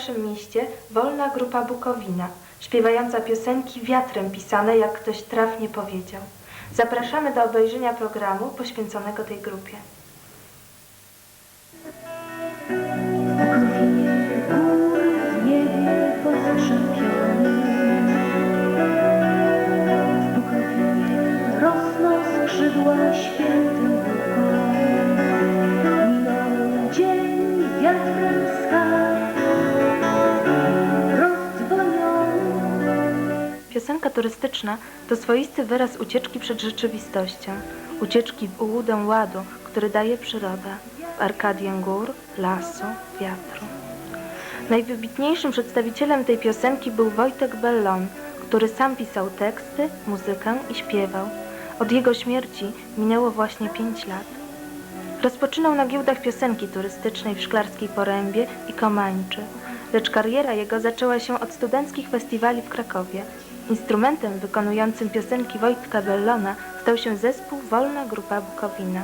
naszym mieście wolna grupa Bukowina, śpiewająca piosenki wiatrem pisane, jak ktoś trafnie powiedział. Zapraszamy do obejrzenia programu poświęconego tej grupie. Bukowinie gór Piosenka turystyczna to swoisty wyraz ucieczki przed rzeczywistością, ucieczki w ułudę ładu, który daje przyroda, w arkadię gór, lasu, wiatru. Najwybitniejszym przedstawicielem tej piosenki był Wojtek Bellon, który sam pisał teksty, muzykę i śpiewał. Od jego śmierci minęło właśnie pięć lat. Rozpoczynał na giełdach piosenki turystycznej w Szklarskiej Porębie i Komańczy, lecz kariera jego zaczęła się od studenckich festiwali w Krakowie. Instrumentem wykonującym piosenki Wojtka Bellona stał się zespół Wolna Grupa Bukowina.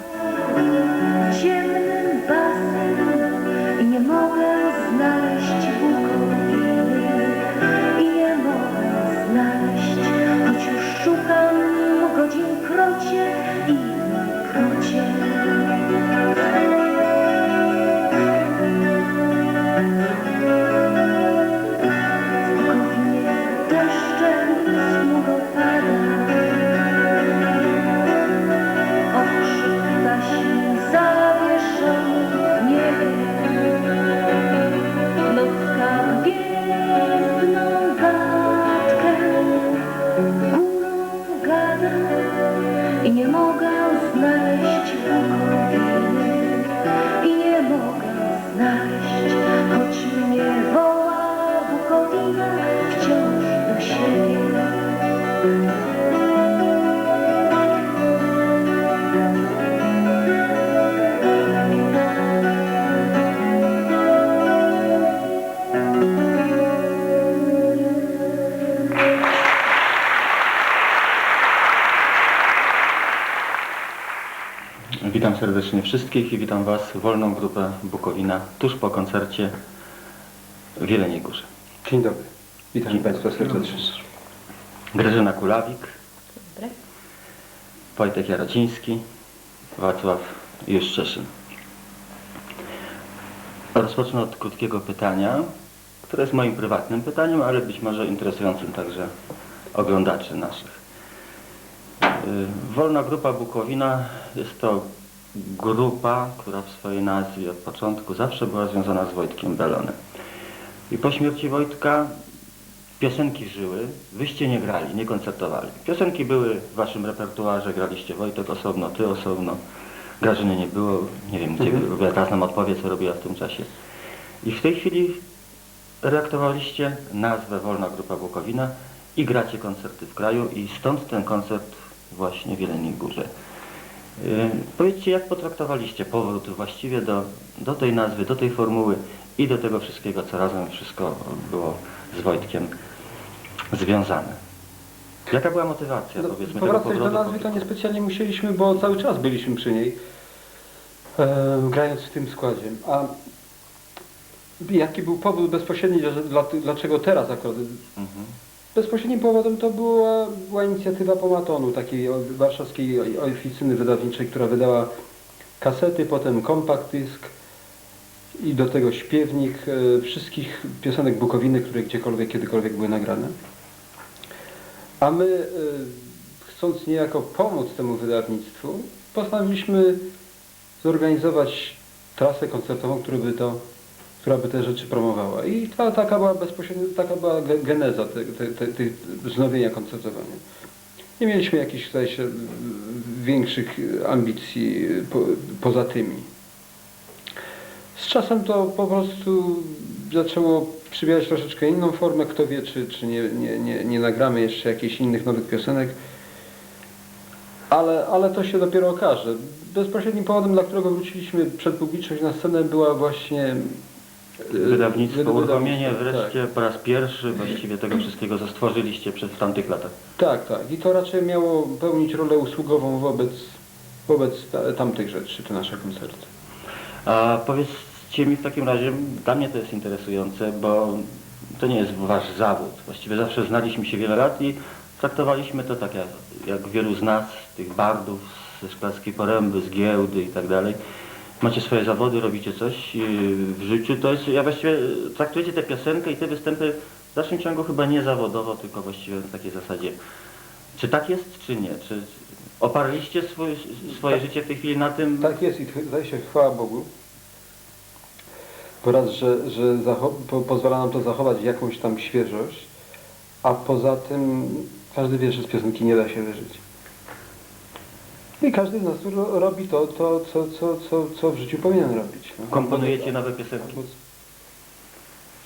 Serdecznie wszystkich i witam Was, wolną grupę Bukowina, tuż po koncercie w Jeleniej Górze. Dzień dobry. Witam Dzień Państwa serdecznie. Grażyna Kulawik, Wojtek Jarociński, Wacław Juszczeszyn. Rozpocznę od krótkiego pytania, które jest moim prywatnym pytaniem, ale być może interesującym także oglądaczy naszych. Y, Wolna Grupa Bukowina jest to grupa, która w swojej nazwie od początku zawsze była związana z Wojtkiem Belonem. I po śmierci Wojtka piosenki żyły, wyście nie grali, nie koncertowali. Piosenki były w waszym repertuarze, graliście Wojtek osobno, ty osobno, Grażyny nie było, nie wiem gdzie robiła, teraz nam odpowie co robiła w tym czasie. I w tej chwili reaktowaliście nazwę Wolna Grupa Bukowina i gracie koncerty w kraju i stąd ten koncert właśnie w Jeleniej Górze. Yy, powiedzcie, jak potraktowaliście powrót właściwie do, do tej nazwy, do tej formuły i do tego wszystkiego, co razem wszystko było z Wojtkiem związane. Jaka była motywacja, No, powiedzmy, tego powracać do powrotu? nazwy to niespecjalnie musieliśmy, bo cały czas byliśmy przy niej, e, grając w tym składzie. A jaki był powód bezpośredni, że- dla, dlaczego teraz akurat? Mhm. Bezpośrednim powodem to była, była inicjatywa Pomatonu, takiej warszawskiej oficyny wydawniczej, która wydała kasety, potem kompakt dysk i do tego śpiewnik e, wszystkich piosenek Bukowiny, które gdziekolwiek, kiedykolwiek były nagrane. A my, e, chcąc niejako pomóc temu wydawnictwu, postanowiliśmy zorganizować trasę koncertową, która by, to, która by te rzeczy promowała. I ta, taka była bezpośrednio, taka była ge- geneza tych wznowienia koncertowania. Nie mieliśmy jakichś tutaj się, większych ambicji po, poza tymi. Z czasem to po prostu zaczęło przybierać troszeczkę inną formę. Kto wie, czy, czy nie, nie, nie, nie nagramy jeszcze jakichś innych nowych piosenek. Ale, ale to się dopiero okaże. Bezpośrednim powodem, dla którego wróciliśmy przed publiczność na scenę była właśnie Wydawnictwo, wyda- uruchomienie wydawnictwo, wreszcie po raz pierwszy właściwie tego wszystkiego, co stworzyliście przed, w tamtych latach. Tak, tak. I to raczej miało pełnić rolę usługową wobec, wobec ta, tamtych rzeczy, te nasze koncerty. A powiedzcie powiedzcie mi w takim razie, dla mnie to jest interesujące, bo to nie jest wasz zawód. Właściwie zawsze znaliśmy się wiele lat i traktowaliśmy to tak jak, jak wielu z nas, tych bardów ze Szklarskiej Poręby, z giełdy i tak dalej. Macie swoje zawody, robicie coś yy, w życiu. To jest, ja właściwie traktujecie tę piosenkę i te występy w dalszym ciągu chyba nie zawodowo, tylko właściwie na takiej zasadzie. Czy tak jest, czy nie? Czy oparliście swój, swoje życie w tej chwili na tym? Tak jest i zdaje się, chwała Bogu. Po raz, że, że po, pozwala nam to zachować jakąś tam świeżość, a poza tym każdy wie, że z piosenki nie da się wyżyć. I każdy z nas ro, robi to, to co, co, co, co w życiu powinien robić. no. Komponujecie nowe piosenki?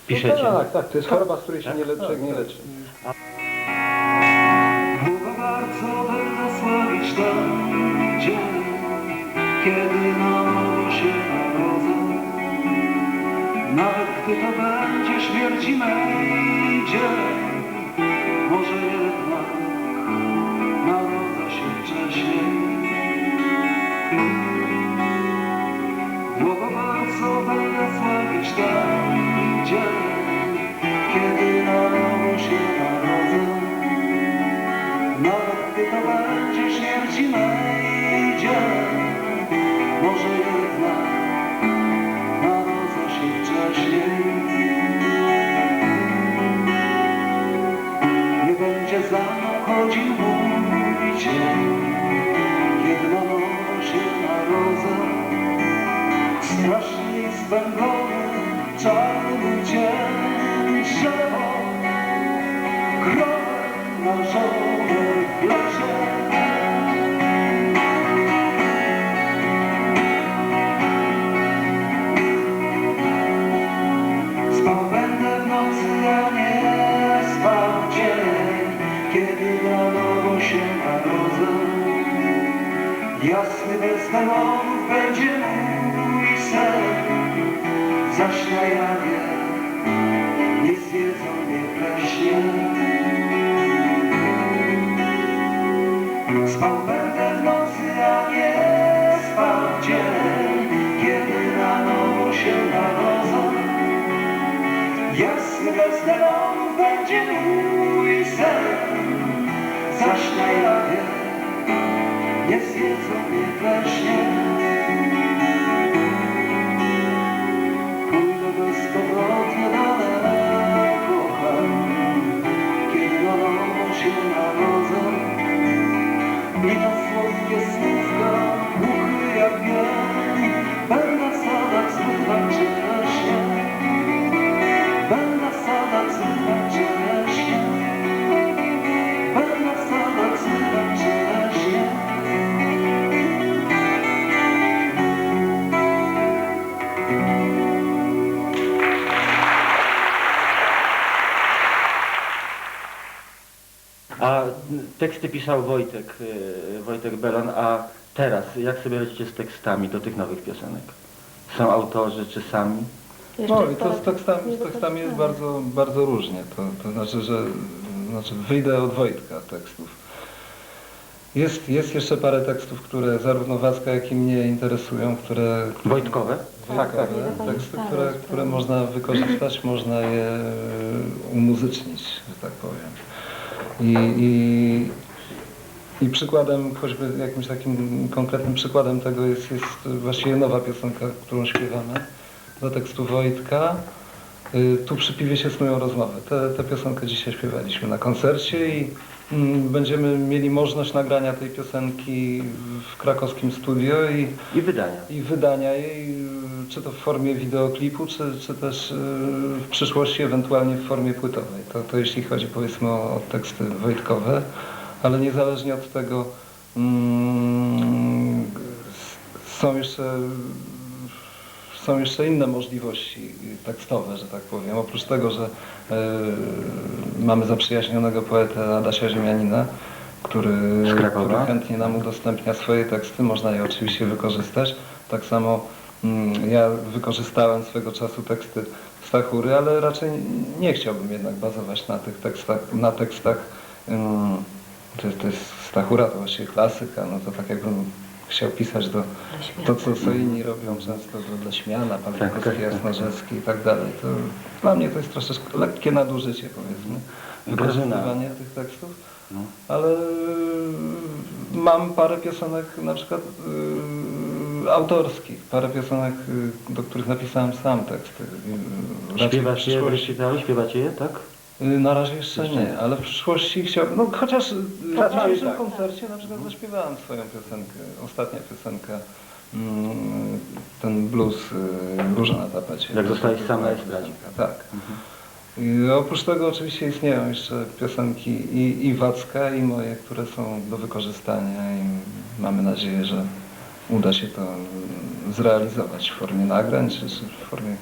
Piszecie? No tak, tak, to jest choroba, z której się nie leczy. Nie leczy. Długo bardzo będę sławić ten dzień, kiedy na nowo się narodzę. Nawet gdy to będzie śmierci mej dzień, może jednak narodzę się wcześniej. Sławić ten jawie nie zjedzą mnie pleśnie. Spał teksty pisał Wojtek, e, Wojtek Belan, a teraz jak sobie radzicie z tekstami do tych nowych piosenek? Są autorzy czy sami? No i to z tekstami, z tekstami jest bardzo, bardzo różnie. To, to znaczy, że znaczy wyjdę od Wojtka tekstów. Jest, jest jeszcze parę tekstów, które zarówno Wacka, jak i mnie interesują, które... Wojtkowe? Tak, tak. Wojtkowe. Teksty, Tak, które, tak. które można wykorzystać, można je e, umuzycznić, że tak powiem. I, i, i przykładem, choćby jakimś takim konkretnym przykładem tego jest, jest właściwie nowa piosenka, którą śpiewamy do tekstu Wojtka. Y, Tu przy piwie się snują rozmowy. Tę piosenkę dzisiaj śpiewaliśmy na koncercie i będziemy mieli możliwość nagrania tej piosenki w krakowskim studio i, I wydania. i wydania jej, y, czy to w formie wideoklipu, czy, czy też y, w przyszłości ewentualnie w formie płytowej. To, to jeśli chodzi powiedzmy o, teksty wojtkowe, ale niezależnie od tego mm, są jeszcze są jeszcze inne możliwości tekstowe, że tak powiem. Oprócz tego, że e, mamy zaprzyjaźnionego poetę Adasia Ziemianina, który, który chętnie nam udostępnia swoje teksty, można je oczywiście wykorzystać. Tak samo mm, ja wykorzystałem swego czasu teksty Stachury, ale raczej nie chciałbym jednak bazować na tych tekstach, na tekstach mm, to, jest- to jest Stachura, to właściwie klasyka, no to tak jakbym chciał pisać do, to, co, co inni robią często do, dla Śmiana, Pawlikowski, Tak, tak, tak. Jasnorzewski i tak dalej. To dla mnie to jest troszeczkę lekkie nadużycie, powiedzmy, wykorzystywanie tych tekstów. No. Ale y, mam parę piosenek na przykład y, autorskich, parę piosenek, y, do których napisałem sam teksty. Y, w Śpiewasz je w przyszłości- recitalu? Śpiewacie je, tak? Y, Na razie jeszcze nie. ale w przyszłości chciałbym, no chociaż na dzisiejszym tak. koncercie na przykład zaśpiewałem swoją piosenkę, ostatnia piosenka, mm, ten blues y, Róża na tapecie. Jak zostałeś sam na estradzie. Tak. I oprócz tego oczywiście istnieją jeszcze piosenki i, i Wacka, i moje, które są do wykorzystania i mamy nadzieję, że uda się to mm, zrealizować w formie nagrań czy, czy w formie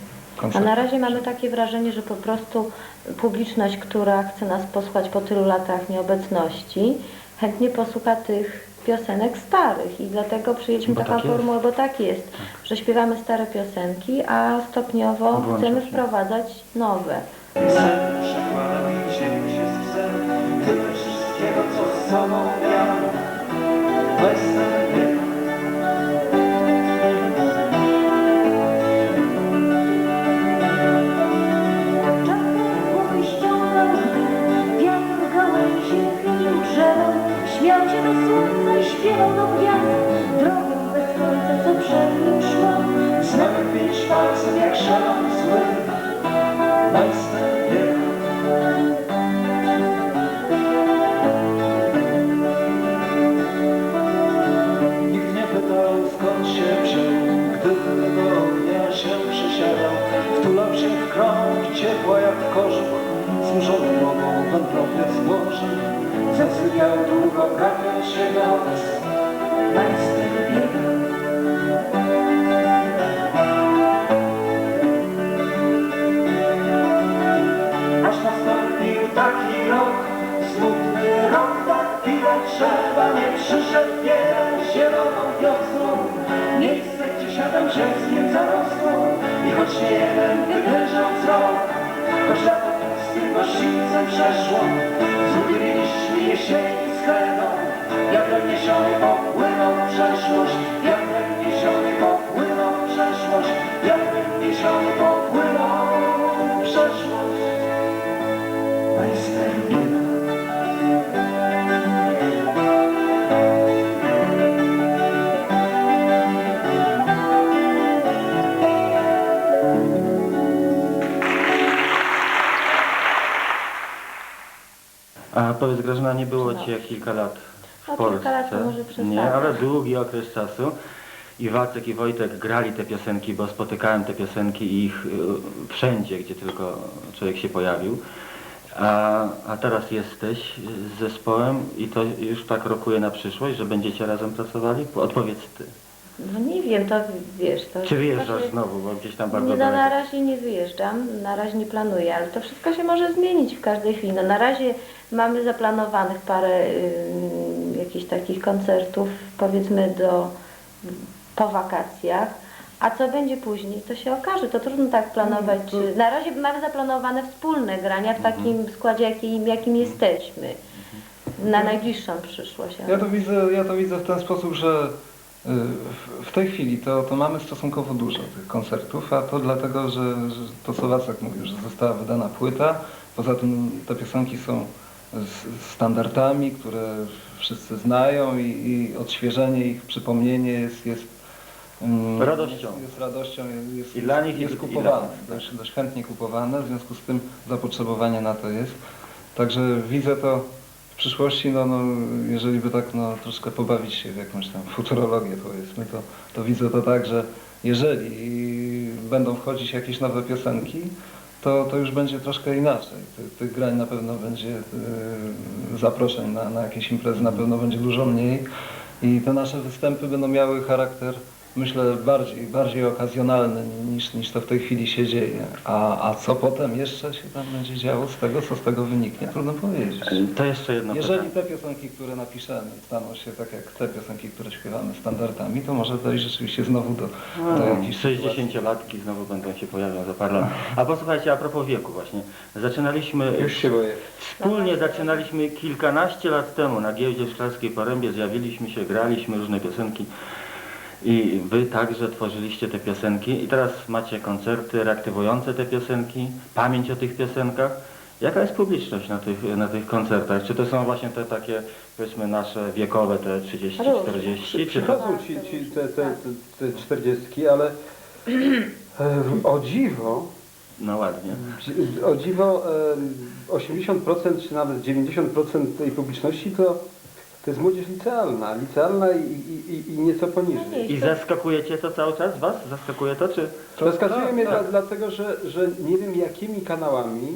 A na razie mamy takie wrażenie, że po prostu publiczność, która chce nas posłuchać po tylu latach nieobecności, chętnie posłucha tych piosenek starych i dlatego przyjęliśmy Bo taką tak formułę, bo tak jest, że śpiewamy stare piosenki, a stopniowo chcemy się. wprowadzać nowe. Przeszło, zgubieni liśćmi jesieni z kredą, wiatrem niesiony popłynął w przeszłość, powiedz Grażyna, nie było Cię kilka lat w No, Polsce. kilka lat to może przesadzać. Nie, ale długi okres czasu. I Wacek i Wojtek grali te piosenki, bo spotykałem te piosenki i ich y, wszędzie, gdzie tylko człowiek się pojawił. A, a teraz jesteś z zespołem i to już tak rokuje na przyszłość, że będziecie razem pracowali? Odpowiedz Ty. No nie wiem, to wiesz, to... Czy wyjeżdżasz się- znowu, bo gdzieś tam bardzo Nie, no, na razie nie wyjeżdżam, na razie nie planuję, ale to wszystko się może zmienić w każdej chwili. No, na razie mamy zaplanowanych parę y, jakichś takich koncertów, powiedzmy do po wakacjach. A co będzie później, to się okaże. To trudno tak planować. Mm, Na razie mamy zaplanowane wspólne grania w Mhm. takim składzie, jakim, jakim jesteśmy. Na najbliższą przyszłość. Ja to widzę, ja to widzę w ten sposób, że w- w tej chwili to, to mamy stosunkowo dużo tych koncertów, a to dlatego, że, że to co Wacek mówił, że została wydana płyta, poza tym te piosenki są standardami, które wszyscy znają i, i odświeżenie ich, przypomnienie jest, jest mm, Radością. Jest, jest radością, jest, I dla nich, jest kupowane, tak. dość, dość chętnie kupowane, w związku z tym zapotrzebowanie na to jest. Także widzę to przyszłości, no, no jeżeli by tak no, troszkę pobawić się w jakąś tam futurologię powiedzmy, to, to widzę to tak, że jeżeli będą wchodzić jakieś nowe piosenki, to, to już będzie troszkę inaczej. Ty, tych grań na pewno będzie, yy, zaproszeń na, na jakieś imprezy na pewno będzie dużo mniej i te nasze występy będą miały charakter myślę, bardziej, bardziej okazjonalny niż, niż to w tej chwili się dzieje. A, a co potem jeszcze się tam będzie działo z tego, co z tego wyniknie, trudno powiedzieć. To jeszcze jedno Jeżeli pytanie. te piosenki, które napiszemy, staną się tak jak te piosenki, które śpiewamy standardami, to może dojść rzeczywiście znowu do, do No, jakichś sytuacji. 60-latki znowu będą się pojawiać za parę lat. A posłuchajcie, a propos wieku właśnie. Zaczynaliśmy, Już się boję. wspólnie zaczynaliśmy kilkanaście lat temu na giełdzie w Szklarskiej Porębie, zjawiliśmy się, graliśmy różne piosenki i wy także tworzyliście te piosenki i teraz macie koncerty reaktywujące te piosenki, pamięć o tych piosenkach. Jaka jest publiczność na tych, na tych koncertach? Czy to są właśnie te takie, powiedzmy, nasze wiekowe, te 30, 40, czy to ci, ci te, te, te, te 40, ale o dziwo, no ładnie. o dziwo e, 80% czy nawet 90% tej publiczności to, to jest młodzież licealna, licealna i, i, i, i nieco poniżej. I zaskakujecie to cały czas was? Zaskakuje to, czy... Zaskakuje tak, mnie tak. Dla, dlatego, że, że nie wiem jakimi kanałami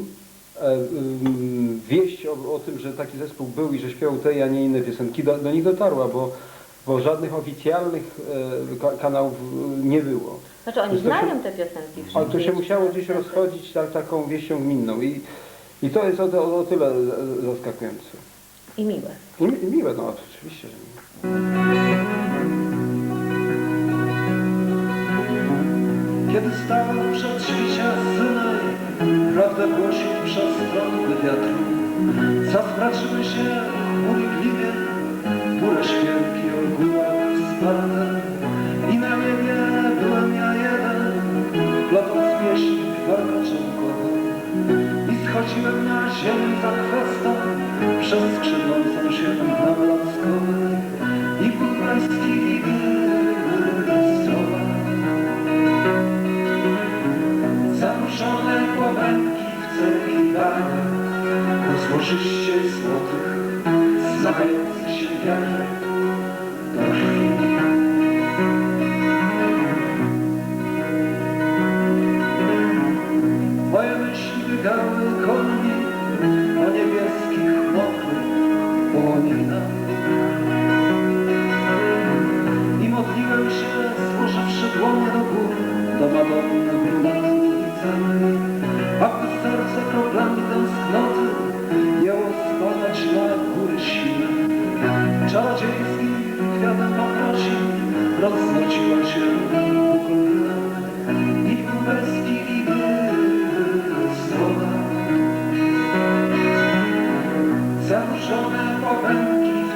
e, ym, wieść o, o tym, że taki zespół był i że śpiewał te, a nie inne piosenki, do, do nich dotarła, bo, bo żadnych oficjalnych e, ka- kanałów e, nie było. Znaczy oni to się- znają te piosenki Ale to się musiało gdzieś rozchodzić tak, taką wieścią gminną i, i to jest o, o, o tyle zaskakujące. I miłe. I, i miłe, no oczywiście, że miłe. Kiedy stał przed świcia Synaj, prawdę głosił przestronny wiatru. Zaspraczyły się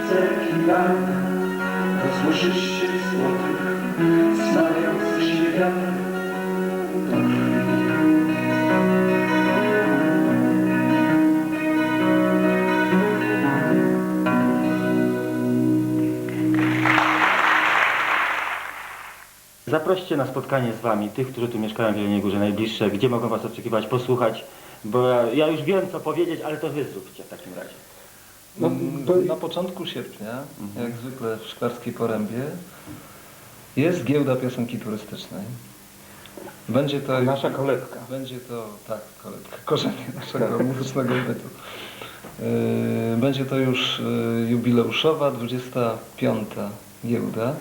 pałęki w cerkiwaniach Rozłożyście złotych, smarujących się. Zaproście na spotkanie z Wami, tych, którzy tu mieszkają w Jeleniej Górze najbliższe, gdzie mogą Was oczekiwać, posłuchać, bo ja już wiem, co powiedzieć, ale to Wy zróbcie w takim razie. No, Mm, to- Na początku sierpnia, jak zwykle w Szklarskiej Porębie, jest giełda piosenki turystycznej. Będzie to Nasza kolebka. Będzie to, tak, kolebka, korzenie naszego muzycznego bytu. Yy, Będzie to już yy, jubileuszowa 25. giełda.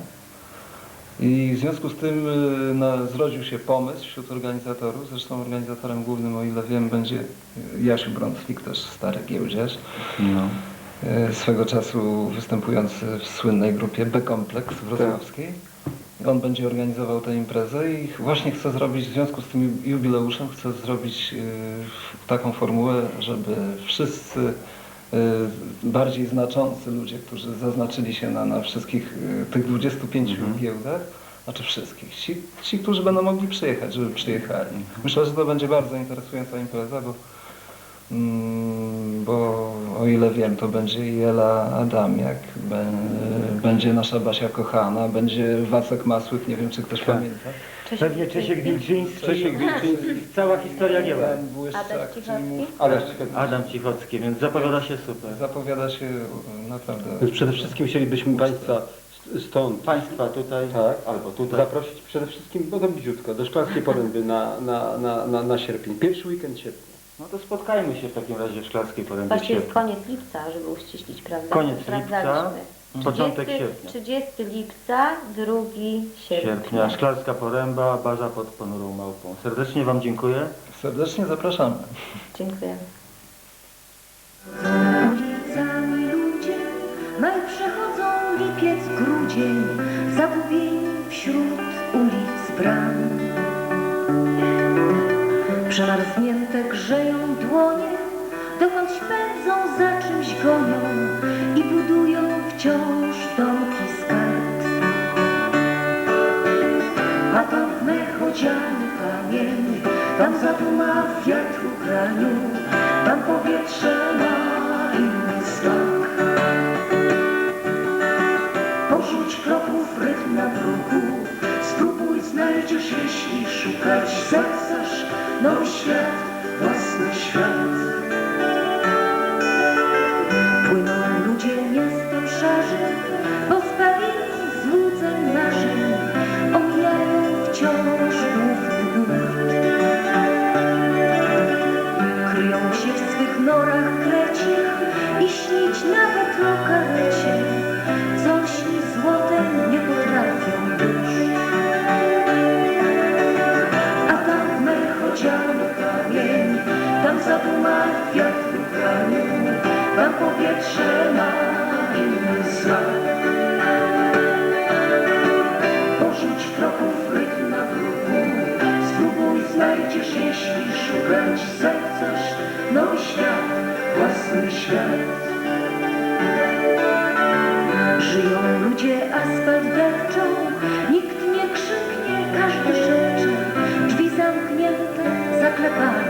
I w związku z tym yy, na, zrodził się pomysł wśród organizatorów, zresztą organizatorem głównym, o ile wiem, będzie Jasiu Brącwik, też stary giełdziarz, No. Yy, swego czasu występujący w słynnej grupie B-Kompleks wrocławskiej. On będzie organizował tę imprezę i właśnie chce zrobić, w związku z tym jubileuszem, chce zrobić yy, taką formułę, żeby wszyscy yy, bardziej znaczący ludzie, którzy zaznaczyli się na, na wszystkich tych 25 Mhm. giełdach, znaczy wszystkich, ci, ci, którzy będą mogli przyjechać, żeby przyjechali. Myślę, że to będzie bardzo interesująca impreza, bo Mm, bo o ile wiem, to będzie i Ela Adamiak, będzie nasza Basia Kochana, będzie Wacek Masłych, nie wiem czy ktoś pamięta. Pewnie Czesiek Wilczyński. Czesiek Wilczyński. Cała historia Adaś czyli Cichocki? Adam Cichocki, więc zapowiada się super. zapowiada się naprawdę. Więc przede wszystkim chcielibyśmy Państwa st- stąd Państwa tutaj, Tak. albo tutaj. zaprosić przede wszystkim, bo to bliziutko, do Szklarskiej Poręby na, na, na, na, na sierpień. Pierwszy weekend sierpnia. No to spotkajmy się w takim razie w Szklarskiej Porębie Właściwie jest koniec lipca, żeby uściślić, prawda? Koniec lipca. Sprawdzaliśmy. Początek 30, sierpnia. 30 lipca, 2 sierpnia. Sierpnia, Szklarska Poręba, baza pod Ponurą Małpą. Serdecznie Wam dziękuję. Serdecznie zapraszamy. Dziękuję. Ulicami ludzie maj przechodzą lipiec, grudzień, zagubieni wśród ulic bram. Przemarznięte grzeją dłonie, dokądś pędzą, za czymś gonią i budują wciąż domki z kart. A tam w mech kamień, tam zaduma wiatru graniu, tam powietrze ma inny smak. Porzuć kroków rytm na bruku, spróbuj znajdziesz, jeśli szukać zechcesz nowy świat, własny jeśli szukać zechcesz nowy świat, własny świat. Żyją ludzie, asfalt depczą, nikt nie krzyknie, każdy szepcze, drzwi zamknięte, zaklepany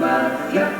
Maria.